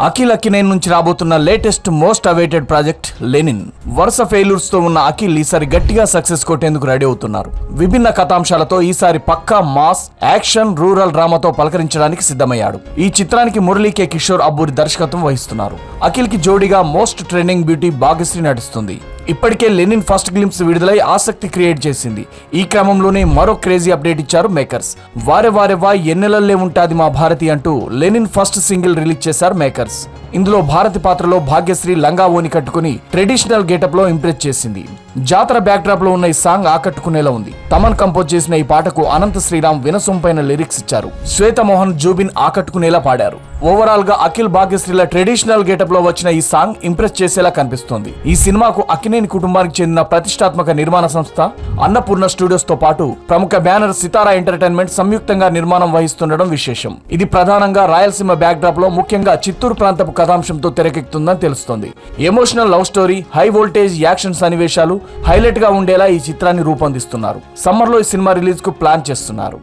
అఖిల్ అకినేన్ నుంచి రాబోతున్న latest most awaited project Lenin. వరుస ఫెయిల్యూర్స్తో ఉన్న అఖిల్ ఈసారి గట్టిగా సక్సెస్ కొట్టేందుకు రెడీ అవుతున్నారు. విభిన్న కథాంశాలతో ఈసారి పక్కా మాస్ యాక్షన్ రూరల్ డ్రామాతో పలకరించడానికి సిద్ధమయ్యాడు. ఈ చిత్రానికి మురళీ కే. కిషోర్ అబ్బూరి దర్శకత్వం వహిస్తున్నారు. అఖిల్కి జోడీగా మోస్ట్ ట్రెండింగ్ బ్యూటీ భాగ్యశ్రీ నటిస్తుంది. ఇప్పటికే లెనిన్ ఫస్ట్ గ్లిమ్స్ విడుదలై ఆసక్తి క్రియేట్ చేసింది. ఈ క్రమంలోనే మరో క్రేజీ అప్డేట్ ఇచ్చారు మేకర్స్. వారే వారే వా ఎన్నెలల్లే ఉంటాది మా భారతి అంటూ లెనిన్ ఫస్ట్ సింగిల్ రిలీజ్ చేశారు మేకర్స్. ఇందులో భారతి పాత్రలో భాగ్యశ్రీ లంగా ఓని కట్టుకుని ట్రెడిషనల్ గెటప్లో ఇంప్రెస్ చేసింది. జాతర బ్యాక్ డ్రాప్లో ఉన్న ఈ సాంగ్ ఆకట్టుకునేలా ఉంది. తమన్ కంపోజ్ చేసిన ఈ పాటకు అనంత శ్రీరామ్ వినసొంపైన లిరిక్స్ ఇచ్చారు. శ్వేత మోహన్ జూబిన్ ఆకట్టుకునేలా పాడారు. ఓవరాల్గా అఖిల్ భాగ్యశ్రీల ట్రెడిషనల్ గెటప్లో వచ్చిన ఈ సాంగ్ ఇంప్రెస్ చేసేలా కనిపిస్తోంది. ఈ సినిమాకు అఖిల్ అక్కినేని కుటుంబానికి చెందిన ప్రతిష్టాత్మక నిర్మాణ సంస్థ అన్నపూర్ణ స్టూడియోస్తో పాటు ప్రముఖ బ్యానర్ సితారా ఎంటర్టైన్మెంట్ సంయుక్తంగా నిర్మాణం వహిస్తుండడం విశేషం. ఇది ప్రధానంగా రాయలసీమ బ్యాక్ డ్రాప్లో ముఖ్యంగా చిత్తూరు ప్రాంతపు కథాంశంతో తెరకెక్కుతుందని తెలుస్తోంది. Emotional love story high voltage action సన్నివేశాలు హైలైట్గా ఉండేలా ఈ చిత్రాన్ని రూపొందిస్తున్నారు. సమ్మర్లో ఈ సినిమా రిలీజ్కు ప్లాన్ చేస్తున్నారు.